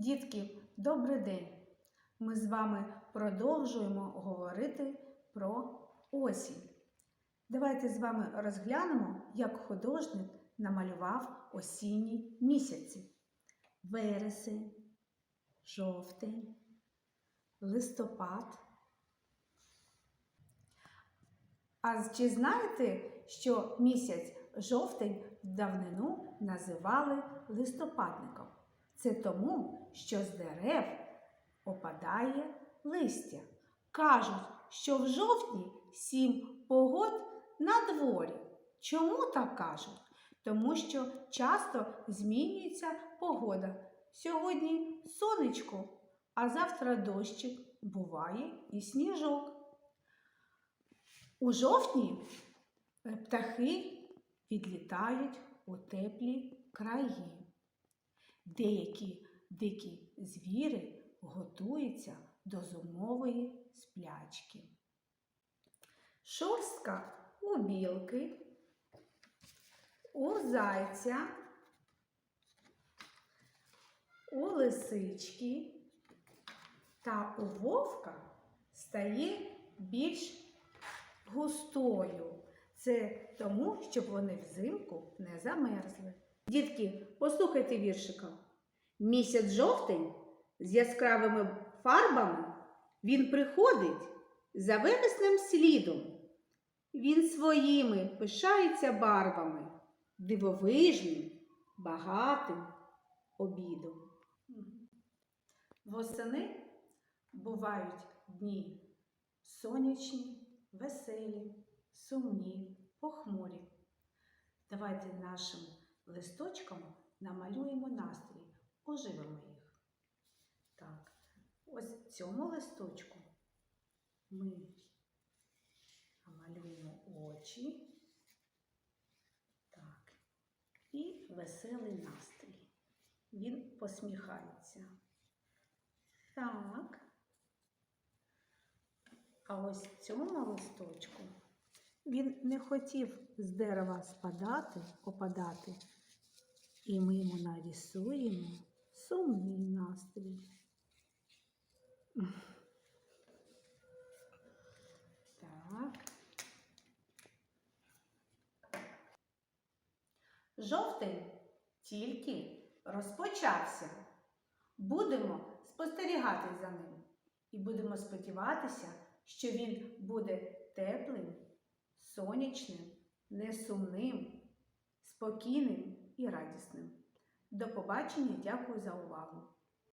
Дітки, добрий день! Ми з вами продовжуємо говорити про осінь. Давайте з вами розглянемо, як художник намалював осінні місяці. Вересень, жовтень, листопад. А чи знаєте, що місяць жовтень в давнину називали листопадником? Це тому, що з дерев опадає листя. Кажуть, що в жовтні сім погод на дворі. Чому так кажуть? Тому що часто змінюється погода. Сьогодні сонечко, а завтра дощик, буває і сніжок. У жовтні птахи відлітають у теплі краї. Деякі дикі звіри готуються до зимової сплячки. Шорстка у білки, у зайця, у лисички та у вовка стає більш густою. Це тому, щоб вони взимку не замерзли. Дітки, послухайте віршика. Місяць жовтень з яскравими фарбами він приходить за вереснем слідом. Він своїми пишається барвами, дивовижним, багатим обідом. Восени бувають дні сонячні, веселі, сумні, похмурі. Давайте нашим листочком намалюємо настрій, оживимо їх. Так, ось цьому листочку ми намалюємо очі. Так, і веселий настрій. Він посміхається. Так. А ось цьому листочку він не хотів з дерева спадати, опадати. І ми йому нарисуємо сумний настрій. Так. Жовтень тільки розпочався. Будемо спостерігати за ним і будемо сподіватися, що він буде теплим, сонячним, несумним, спокійним і радісним. До побачення, дякую за увагу!